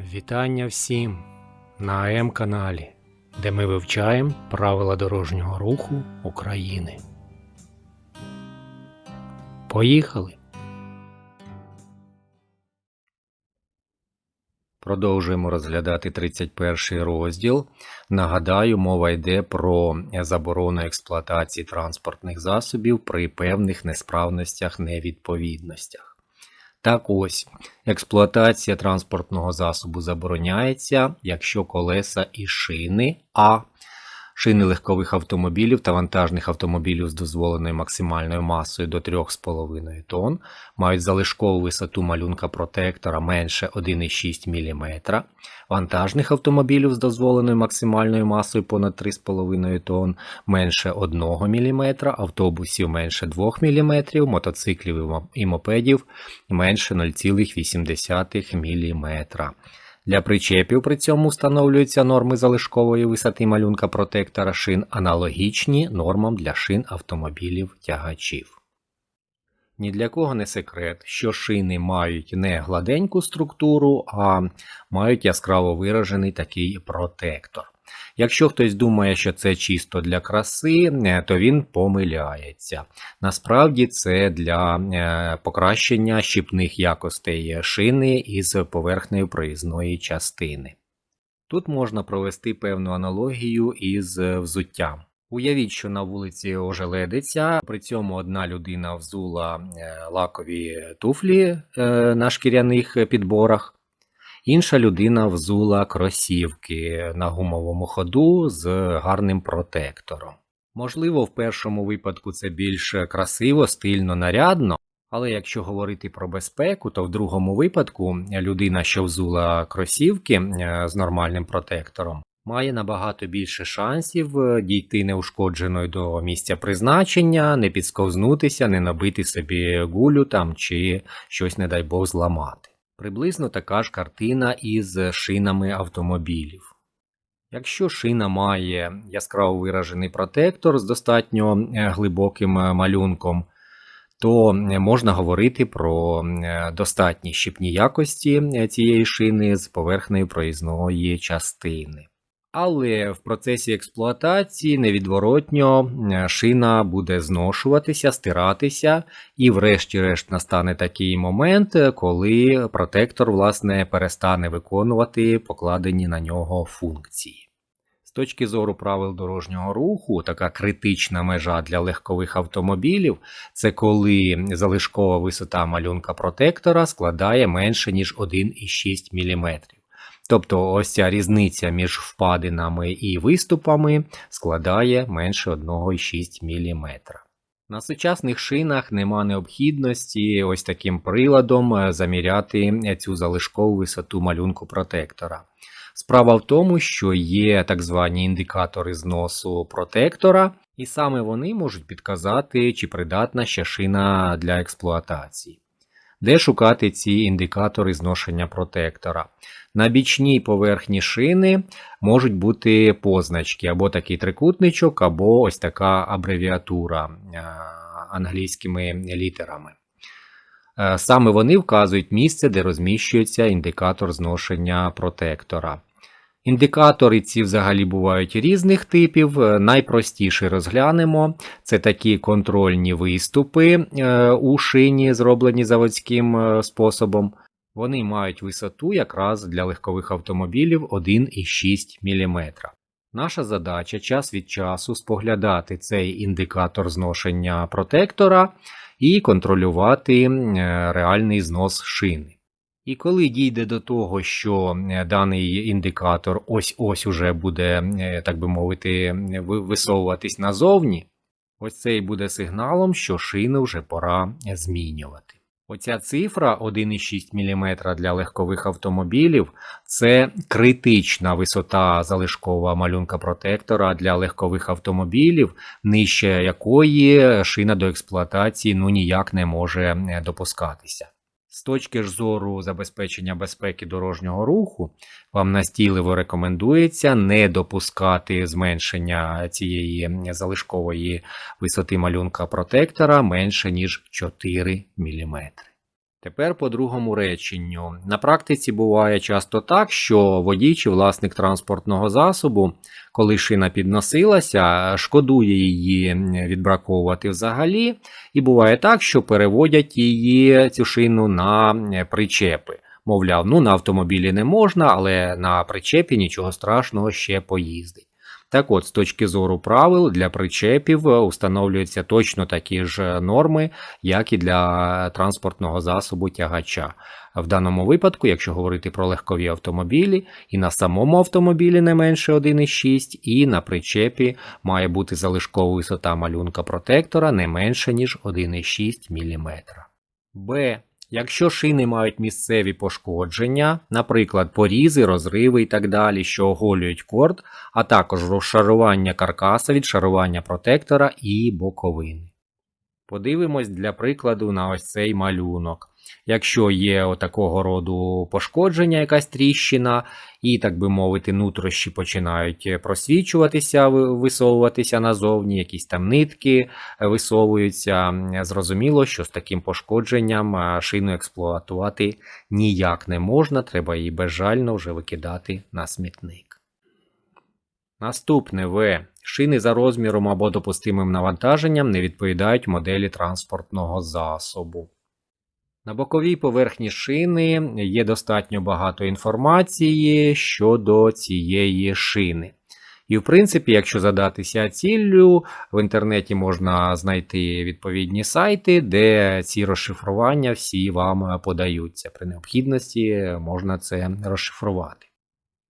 Вітання всім на АМ каналі, де ми вивчаємо правила дорожнього руху України. Поїхали! Продовжуємо розглядати 31 розділ. Нагадаю, мова йде про заборону експлуатації транспортних засобів при певних несправностях невідповідностях. Так ось, експлуатація транспортного засобу забороняється, якщо колеса і шини, а шини легкових автомобілів та вантажних автомобілів з дозволеною максимальною масою до 3,5 тонн мають залишкову висоту малюнка протектора менше 1,6 мм, вантажних автомобілів з дозволеною максимальною масою понад 3,5 тонн менше 1 мм, автобусів менше 2 мм, мотоциклів і мопедів менше 0,8 мм. Для причепів при цьому встановлюються норми залишкової висоти малюнка протектора шин, аналогічні нормам для шин автомобілів тягачів. Ні для кого не секрет, що шини мають не гладеньку структуру, а мають яскраво виражений такий протектор. Якщо хтось думає, що це чисто для краси, е, то він помиляється. Насправді це для е, покращення щіпних якостей шини із поверхнею проїзної частини. Тут можна провести певну аналогію із е, взуттям. Уявіть, що на вулиці ожеледиться, при цьому одна людина взула лакові туфлі на шкіряних підборах, інша людина взула кросівки на гумовому ходу з гарним протектором. Можливо, в першому випадку це більш красиво, стильно, нарядно, але якщо говорити про безпеку, то в другому випадку людина, що взула кросівки е, з нормальним протектором, має набагато більше шансів е, дійти неушкодженою до місця призначення, не підсковзнутися, не набити собі гулю там чи щось, не дай Бог, зламати. Приблизно така ж картина із шинами автомобілів. Якщо шина має яскраво виражений протектор з достатньо е, глибоким е, малюнком, то е, можна говорити про достатні щепні якості цієї шини з поверхнею проїзної частини. Але в процесі експлуатації невідворотньо е, шина буде зношуватися, стиратися, і врешті-решт настане такий момент, е, коли протектор власне перестане виконувати покладені на нього функції. З точки зору правил дорожнього руху, така критична межа для легкових автомобілів це коли залишкова висота малюнка протектора складає менше ніж 1,6 мм. Тобто ось ця різниця між впадинами і виступами складає менше 1,6 мм. На сучасних шинах нема необхідності ось таким приладом е, заміряти цю залишкову висоту малюнку протектора. Справа в тому, що є так звані індикатори зносу протектора, і саме вони можуть підказати, чи придатна ще шина для експлуатації. Де шукати ці індикатори зношення протектора? На бічній поверхні шини можуть бути позначки або такий трикутничок, або ось така абревіатура е, англійськими літерами. Е, Саме вони вказують місце, де розміщується індикатор зношення протектора. Індикатори ці взагалі бувають різних типів. Е, Найпростіший розглянемо. Це такі контрольні виступи е, у шині, зроблені заводським е, способом. Вони мають висоту якраз для легкових автомобілів 1,6 мм. Наша задача час від часу споглядати цей індикатор зношення протектора і контролювати реальний знос шини. І коли дійде до того, що е, даний індикатор ось-ось уже буде, е, так би мовити, висовуватись назовні, ось це і буде сигналом, що шину вже пора змінювати. Оця цифра 1,6 мм для легкових автомобілів це критична висота залишкова малюнка протектора для легкових автомобілів, нижче якої шина до експлуатації ну ніяк не може е, допускатися. З точки ж зору забезпечення безпеки дорожнього руху, вам настійливо рекомендується не допускати зменшення цієї залишкової висоти малюнка протектора менше ніж 4 мм. Тепер по другому реченню. На практиці буває часто так, що водій чи власник транспортного засобу, коли шина підносилася, шкодує її відбраковувати взагалі, і буває так, що переводять її цю шину на причепи. Мовляв, ну на автомобілі не можна, але на причепі нічого страшного ще поїздить. Так от, з точки зору правил для причепів е, встановлюються точно такі ж норми, як і для транспортного засобу тягача. В даному випадку, якщо говорити про легкові автомобілі, і на самому автомобілі не менше 1,6, і на причепі має бути залишкова висота малюнка протектора не менше, ніж 1,6 мм. Б. Якщо шини мають місцеві пошкодження, наприклад, порізи, розриви і так далі, що оголюють корд, а також розшарування каркаса від шарування протектора і боковини. Подивимось для прикладу на ось цей малюнок. Якщо є отакого роду пошкодження, якась тріщина, і, так би мовити, нутрощі починають просвічуватися, висовуватися назовні, якісь там нитки висовуються, зрозуміло, що з таким пошкодженням шину експлуатувати ніяк не можна, треба її безжально вже викидати на смітник. Наступне В. Шини за розміром або допустимим навантаженням не відповідають моделі транспортного засобу. На боковій поверхні шини є достатньо багато інформації щодо цієї шини. І, в принципі, якщо задатися ціллю, в інтернеті можна знайти відповідні сайти, де ці розшифрування всі вам подаються. При необхідності можна це розшифрувати.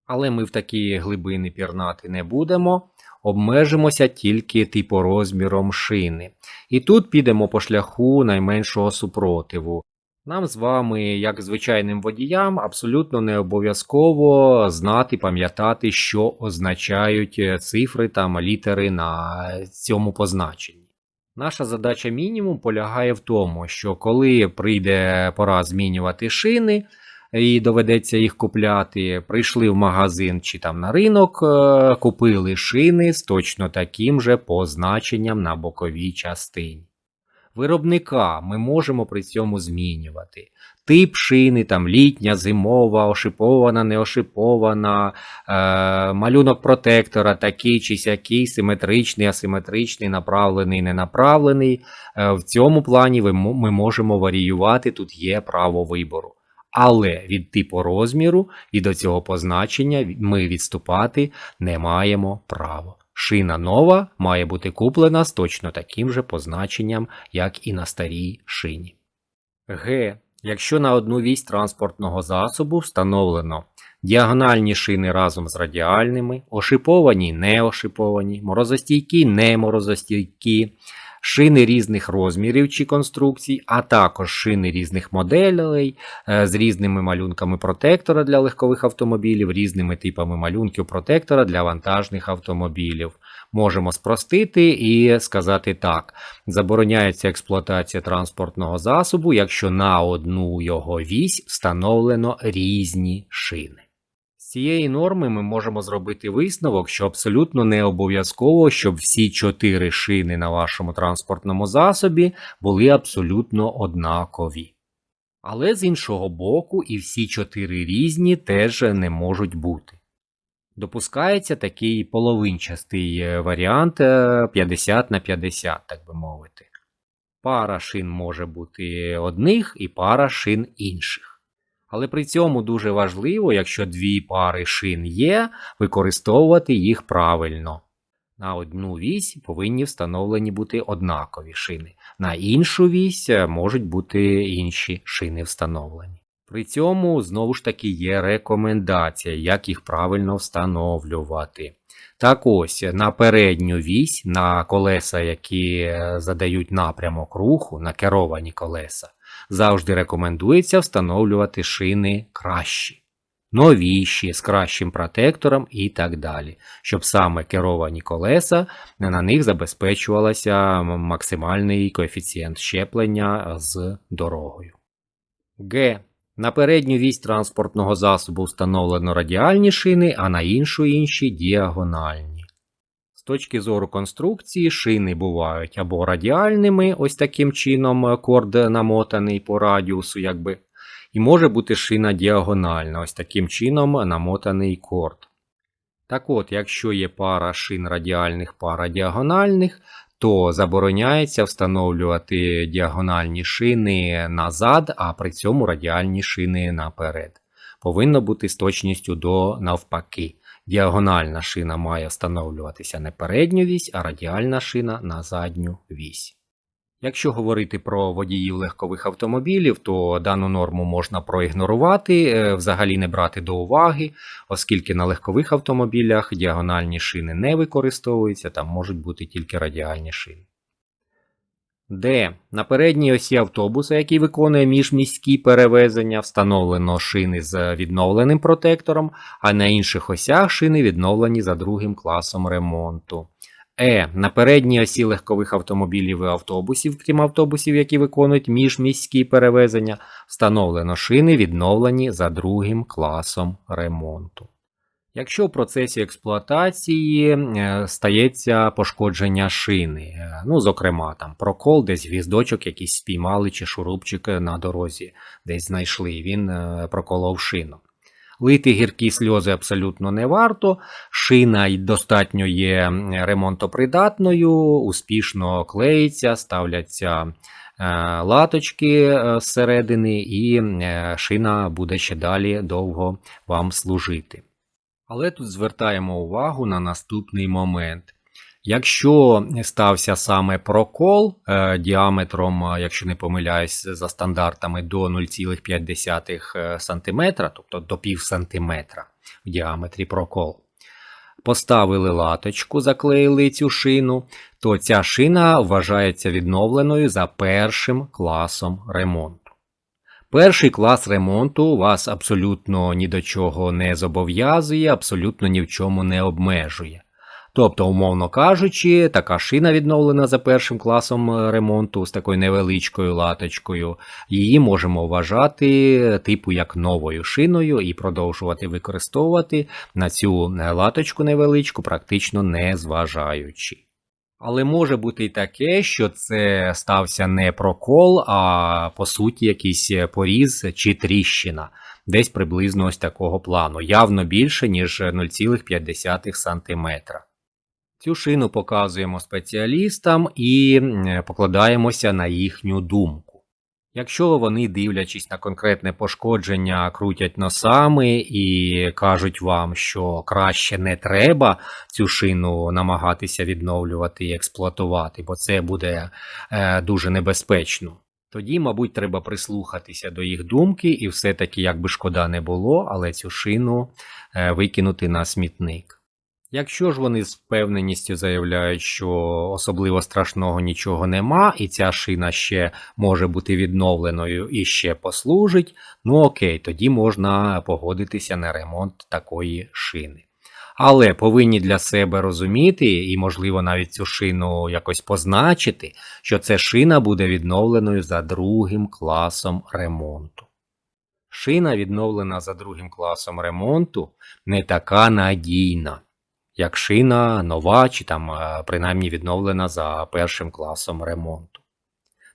Але ми в такі глибини пірнати не будемо, обмежимося тільки типорозміром шини. І тут підемо по шляху найменшого супротиву. Нам з вами, як звичайним водіям, абсолютно не обов'язково знати, пам'ятати, що означають е, цифри та літери на цьому позначенні. Наша задача мінімум полягає в тому, що коли прийде пора змінювати шини і доведеться їх купляти, прийшли в магазин чи там на ринок, е, купили шини з точно таким же позначенням на боковій частині. Виробника ми можемо при цьому змінювати. Тип шини, там літня, зимова, ошипована, неошипована, е, малюнок протектора, такий чи сякий, симетричний, асиметричний, направлений, ненаправлений. Е, в цьому плані ми можемо варіювати, тут є право вибору. Але від типу розміру і до цього позначення ми відступати не маємо права. Шина нова має бути куплена з точно таким же позначенням, як і на старій шині. Г. Якщо на одну вісь транспортного засобу встановлено діагональні шини разом з радіальними, ошиповані, неошиповані, морозостійкі, неморозостійкі, шини різних розмірів чи конструкцій, а також шини різних моделей е, з різними малюнками протектора для легкових автомобілів, різними типами малюнків протектора для вантажних автомобілів. Можемо спростити і сказати так: забороняється експлуатація транспортного засобу, якщо на одну його вісь встановлено різні шини цієї норми ми можемо зробити висновок, що абсолютно не обов'язково, щоб всі чотири шини на вашому транспортному засобі були абсолютно однакові. Але з іншого боку, і всі чотири різні теж не можуть бути. Допускається такий половинчастий е, варіант 50 е, на 50, так би мовити. Пара шин може бути одних і пара шин інших. Але при цьому дуже важливо, якщо дві пари шин є, використовувати їх правильно. На одну вісь повинні встановлені бути однакові шини, на іншу вісь е, можуть бути інші шини встановлені. При цьому знову ж таки є рекомендація, як їх правильно встановлювати. Так ось на передню вісь, на колеса, які е, задають напрямок руху, на керовані колеса, завжди рекомендується встановлювати шини кращі, новіші, з кращим протектором і так далі, щоб саме керовані колеса на них забезпечувалося максимальний коефіцієнт щеплення з дорогою. Г. На передню вісь транспортного засобу встановлено радіальні шини, а на іншу інші діагональні точки зору конструкції, шини бувають або радіальними, ось таким чином е, корд намотаний по радіусу, якби, і може бути шина діагональна, ось таким чином намотаний корд. Так от, якщо є пара шин радіальних, пара діагональних, то забороняється встановлювати діагональні шини назад, а при цьому радіальні шини наперед. Повинно бути з точністю до навпаки. Діагональна шина має встановлюватися не передню вісь, а радіальна шина на задню вісь. Якщо говорити про водіїв легкових автомобілів, то дану норму можна проігнорувати, е, взагалі не брати до уваги, оскільки на легкових автомобілях діагональні шини не використовуються, там можуть бути тільки радіальні шини. Д. На передній осі автобуса, який виконує міжміські перевезення, встановлено шини з відновленим протектором, а на інших осях шини відновлені за другим класом ремонту. Е. На передній осі легкових автомобілів і автобусів, крім автобусів, які виконують міжміські перевезення, встановлено шини, відновлені за другим класом ремонту. Якщо в процесі експлуатації е, стається пошкодження шини, е, ну, зокрема, там прокол, десь гвіздочок якийсь спіймали чи шурупчик на дорозі десь знайшли, він е, проколов шину. Лити гіркі сльози абсолютно не варто, шина достатньо є ремонтопридатною, успішно клеїться, ставляться латочки зсередини, і шина буде ще далі довго вам служити. Але тут звертаємо увагу на наступний момент. Якщо стався саме прокол е, діаметром, е, якщо не помиляюсь, за стандартами до 0,5 см, тобто до пів сантиметра в діаметрі прокол, поставили латочку, заклеїли цю шину, то ця шина вважається відновленою за першим класом ремонту. Перший клас ремонту вас абсолютно ні до чого не зобов'язує, абсолютно ні в чому не обмежує. Тобто, умовно кажучи, така шина відновлена за першим класом е, ремонту з такою невеличкою латочкою, її можемо вважати типу як новою шиною і продовжувати використовувати на цю е, латочку невеличку, практично не зважаючи. Але може бути і таке, що це стався не прокол, а по суті якийсь поріз чи тріщина, десь приблизно ось такого плану, явно більше, ніж 0,5 см. Цю шину показуємо спеціалістам і покладаємося на їхню думку. Якщо вони, дивлячись на конкретне пошкодження, крутять носами і кажуть вам, що краще не треба цю шину намагатися відновлювати і експлуатувати, бо це буде е, дуже небезпечно, тоді, мабуть, треба прислухатися до їх думки, і все-таки, як би шкода не було, але цю шину е, викинути на смітник. Якщо ж вони з впевненістю заявляють, що особливо страшного нічого нема, і ця шина ще може бути відновленою і ще послужить, ну окей, тоді можна погодитися на ремонт такої шини. Але повинні для себе розуміти, і, можливо, навіть цю шину якось позначити, що ця шина буде відновленою за другим класом ремонту. Шина, відновлена за другим класом ремонту, не така надійна як шина нова чи там е, принаймні відновлена за першим класом ремонту.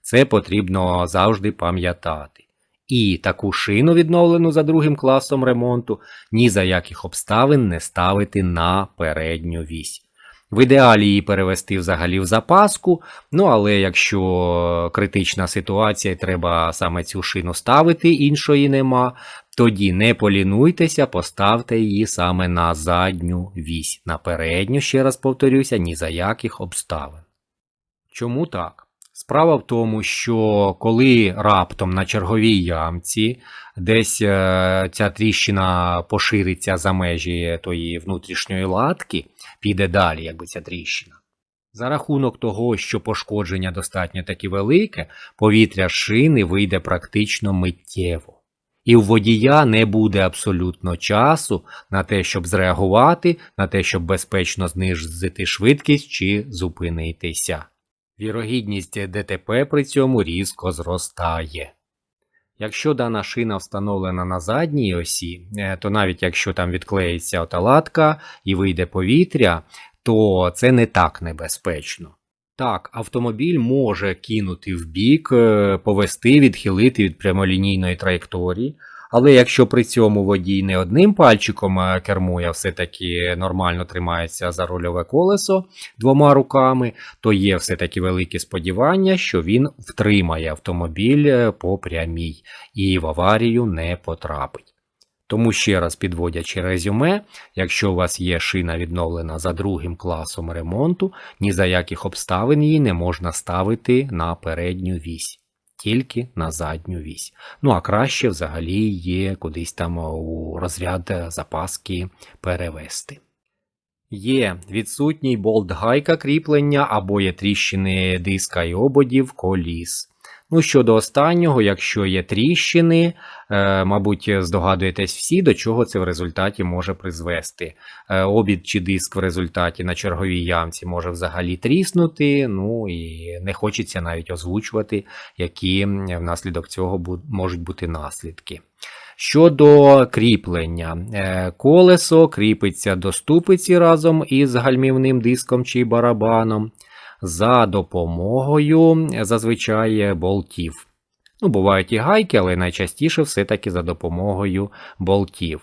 Це потрібно завжди пам'ятати. І таку шину, відновлену за другим класом ремонту, ні за яких обставин не ставити на передню вісь. В ідеалі її перевести взагалі в запаску, ну але якщо критична ситуація треба саме цю шину ставити, іншої нема, тоді не полінуйтеся, поставте її саме на задню вісь. На передню, ще раз повторюся, ні за яких обставин. Чому так? Справа в тому, що коли раптом на черговій ямці десь е, ця тріщина пошириться за межі тої внутрішньої латки, піде далі, якби ця тріщина. За рахунок того, що пошкодження достатньо таки велике, повітря шини вийде практично миттєво. І у водія не буде абсолютно часу на те, щоб зреагувати, на те, щоб безпечно знизити швидкість чи зупинитися. Вірогідність ДТП при цьому різко зростає. Якщо дана шина встановлена на задній осі, е, то навіть якщо там відклеїться оталатка і вийде повітря, то це не так небезпечно. Так, автомобіль може кинути в бік, е, повести, відхилити від прямолінійної траєкторії, але якщо при цьому водій не одним пальчиком е, кермує, а все-таки нормально тримається за рульове колесо двома руками, то є все-таки велике сподівання, що він втримає автомобіль е, по прямій і в аварію не потрапить. Тому ще раз підводячи резюме, якщо у вас є шина відновлена за другим класом ремонту, ні за яких обставин її не можна ставити на передню вісь, тільки на задню вісь. Ну а краще взагалі є кудись там у розряд запаски перевести. Є відсутній болт гайка кріплення або є тріщини диска і ободів коліс. Ну, щодо останнього, якщо є тріщини, е, мабуть, здогадуєтесь всі, до чого це в результаті може призвести. Е, обід чи диск в результаті на черговій ямці може взагалі тріснути, ну і не хочеться навіть озвучувати, які внаслідок цього можуть бути наслідки. Щодо кріплення, Е, колесо кріпиться до ступиці разом із гальмівним диском чи барабаном за допомогою е, зазвичай болтів. Ну, бувають і гайки, але найчастіше все-таки за допомогою болтів.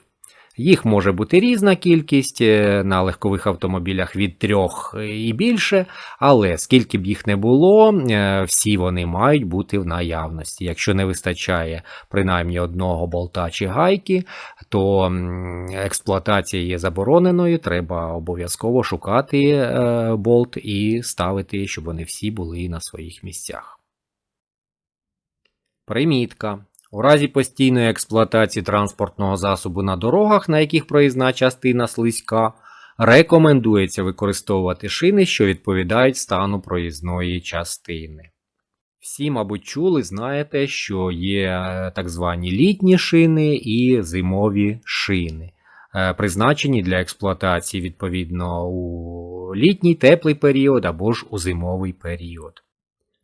Їх може бути різна кількість е, на легкових автомобілях від трьох і більше, але скільки б їх не було, е, всі вони мають бути в наявності. Якщо не вистачає принаймні одного болта чи гайки, то експлуатація є забороненою, треба обов'язково шукати е, болт і ставити, щоб вони всі були на своїх місцях. Примітка. У разі постійної експлуатації транспортного засобу на дорогах, на яких проїзна частина слизька, рекомендується використовувати шини, що відповідають стану проїзної частини. Всі, мабуть, чули, знаєте, що є е, так звані літні шини і зимові шини, е, призначені для експлуатації відповідно у літній теплий період або ж у зимовий період.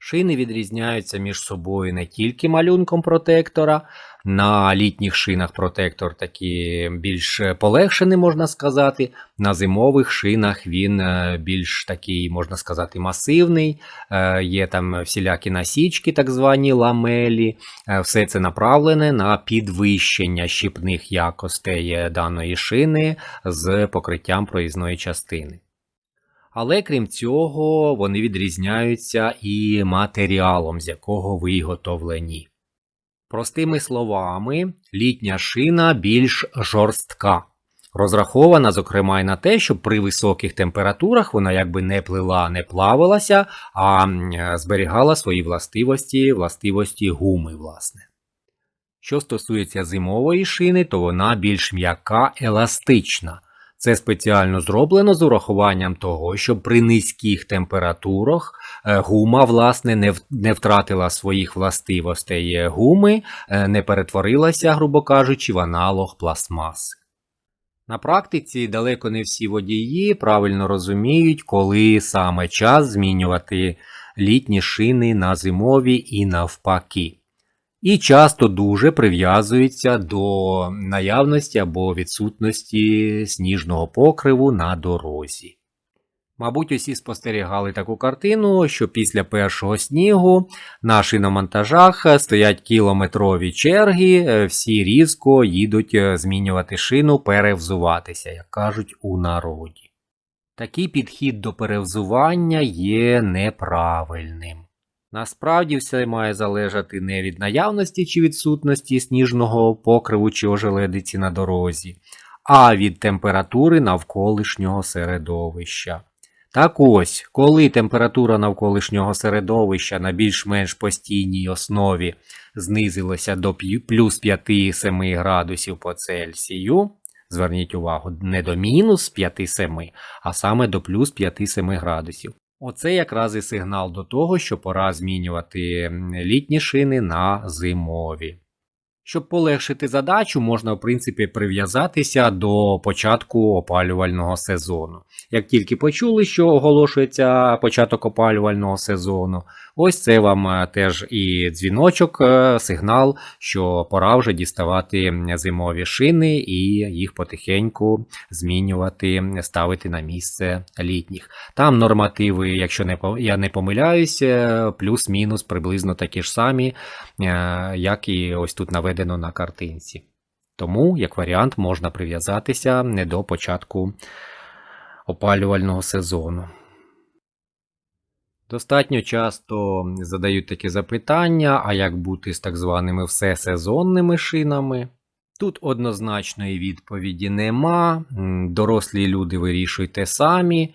Шини відрізняються між собою не тільки малюнком протектора. На літніх шинах протектор такий більш полегшений, можна сказати. На зимових шинах він е, більш такий, можна сказати, масивний. Е, Є там всілякі насічки, так звані ламелі. Е, Все це направлене на підвищення щіпних якостей даної шини з покриттям проїзної частини. Але крім цього, вони відрізняються і матеріалом, з якого виготовлені. Простими словами, літня шина більш жорстка, розрахована, зокрема, й на те, щоб при високих температурах вона якби не плила, не плавилася, а зберігала свої властивості, властивості гуми, власне. Що стосується зимової шини, то вона більш м'яка, еластична. Це спеціально зроблено з урахуванням того, щоб при низьких температурах е, гума власне не, не втратила своїх властивостей е, гуми, е, не перетворилася, грубо кажучи, в аналог пластмаси. На практиці далеко не всі водії правильно розуміють, коли саме час змінювати літні шини на зимові і навпаки і часто дуже прив'язується до наявності або відсутності сніжного покриву на дорозі. Мабуть, усі спостерігали таку картину, що після першого снігу на шиномонтажах стоять кілометрові черги, е, всі різко їдуть е, змінювати шину, перевзуватися, як кажуть у народі. Такий підхід до перевзування є неправильним. Насправді все має залежати не від наявності чи відсутності сніжного покриву чи ожеледиці на дорозі, а від температури навколишнього середовища. Так ось, коли температура навколишнього середовища на більш-менш постійній основі знизилася до плюс 5-7 градусів по Цельсію, зверніть увагу, не до мінус 5-7, а саме до плюс 5-7 градусів. Оце якраз і сигнал до того, що пора змінювати літні шини на зимові. Щоб полегшити задачу, можна в принципі прив'язатися до початку опалювального сезону. Як тільки почули, що оголошується початок опалювального сезону, ось це вам е, теж і дзвіночок, е, сигнал, що пора вже діставати зимові шини і їх потихеньку змінювати, ставити на місце літніх. Там нормативи, якщо не я не помиляюсь, е, плюс-мінус приблизно такі ж самі, як і ось тут наведено на картинці. Тому, як варіант, можна прив'язатися не до початку опалювального сезону. Достатньо часто задають такі запитання, а як бути з так званими всесезонними шинами? Тут однозначної відповіді нема. Дорослі люди вирішуйте самі.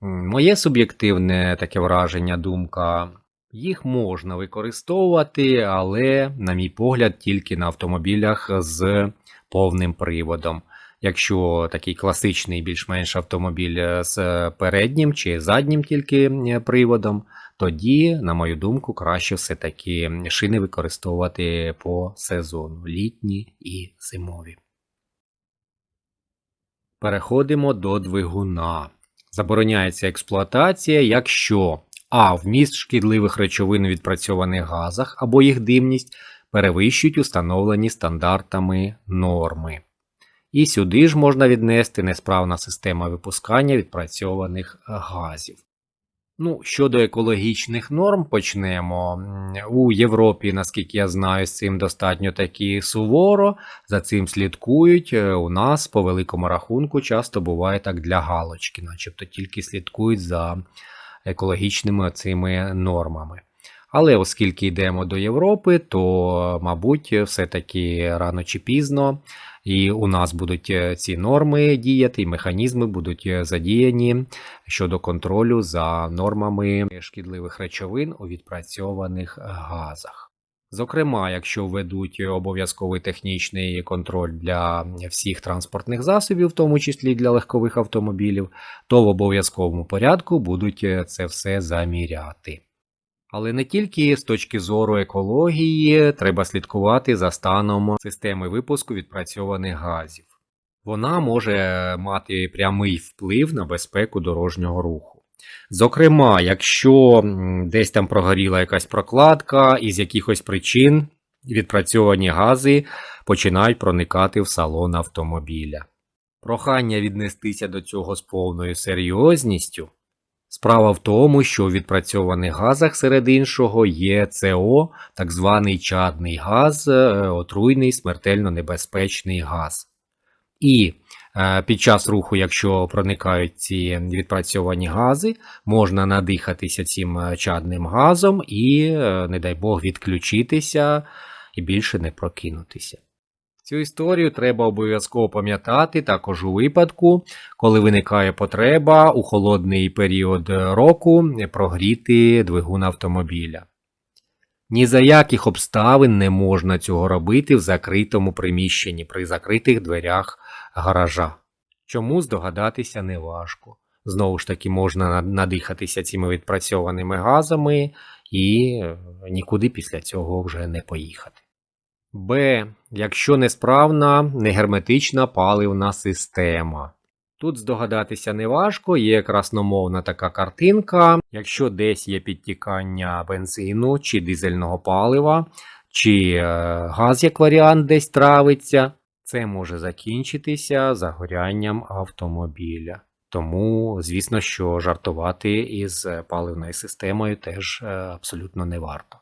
Моє суб'єктивне таке враження, думка. Їх можна використовувати, але, на мій погляд, тільки на автомобілях з повним приводом. Якщо такий класичний більш-менш автомобіль е, з переднім чи заднім тільки е, приводом, тоді, на мою думку, краще все-таки шини використовувати по сезону літні і зимові. Переходимо до двигуна. Забороняється експлуатація, якщо а. Вміст шкідливих речовин у відпрацьованих газах або їх димність перевищують установлені стандартами норми. І сюди ж можна віднести несправна система випускання відпрацьованих газів. Ну, щодо екологічних норм почнемо. У Європі, наскільки я знаю, з цим достатньо таки суворо, за цим слідкують. Е, У нас по великому рахунку часто буває так для галочки, начебто тільки слідкують за екологічними цими нормами. Але оскільки йдемо до Європи, то, мабуть, все-таки рано чи пізно і у нас будуть е, ці норми діяти, і механізми будуть е, задіяні щодо контролю за нормами шкідливих речовин у відпрацьованих газах. Зокрема, якщо введуть обов'язковий технічний контроль для всіх транспортних засобів, в тому числі для легкових автомобілів, то в обов'язковому порядку будуть е, це все заміряти. Але не тільки з точки зору екології треба слідкувати за станом системи випуску відпрацьованих газів. Вона може мати прямий вплив на безпеку дорожнього руху. Зокрема, якщо десь там прогоріла якась прокладка, і з якихось причин відпрацьовані гази починають проникати в салон автомобіля. Прохання віднестися до цього з повною серйозністю. Справа в тому, що у відпрацьованих газах серед іншого є СО, так званий чадний газ, е, отруйний смертельно небезпечний газ. І під час руху, якщо проникають ці відпрацьовані гази, можна надихатися цим е, чадним газом і, е, не дай Бог, відключитися і більше не прокинутися. Цю історію треба обов'язково пам'ятати також у випадку, коли виникає потреба у холодний період року прогріти двигун автомобіля. Ні за яких обставин не можна цього робити в закритому приміщенні при закритих дверях гаража. Чому здогадатися неважко. Знову ж таки, можна надихатися цими відпрацьованими газами і е, нікуди після цього вже не поїхати. Б. Якщо несправна негерметична паливна система. Тут здогадатися неважко, є красномовна така картинка. Якщо десь є підтікання бензину чи дизельного палива, чи е, газ як варіант десь травиться, це може закінчитися загорянням автомобіля. Тому, звісно, що жартувати із паливною системою теж е, абсолютно не варто.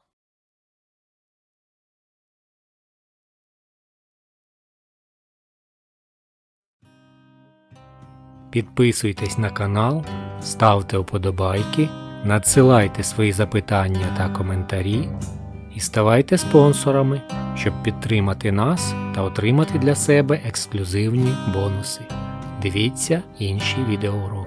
Підписуйтесь на канал, ставте вподобайки, надсилайте свої запитання та коментарі і ставайте спонсорами, щоб підтримати нас та отримати для себе ексклюзивні бонуси. Дивіться інші відеоуроки.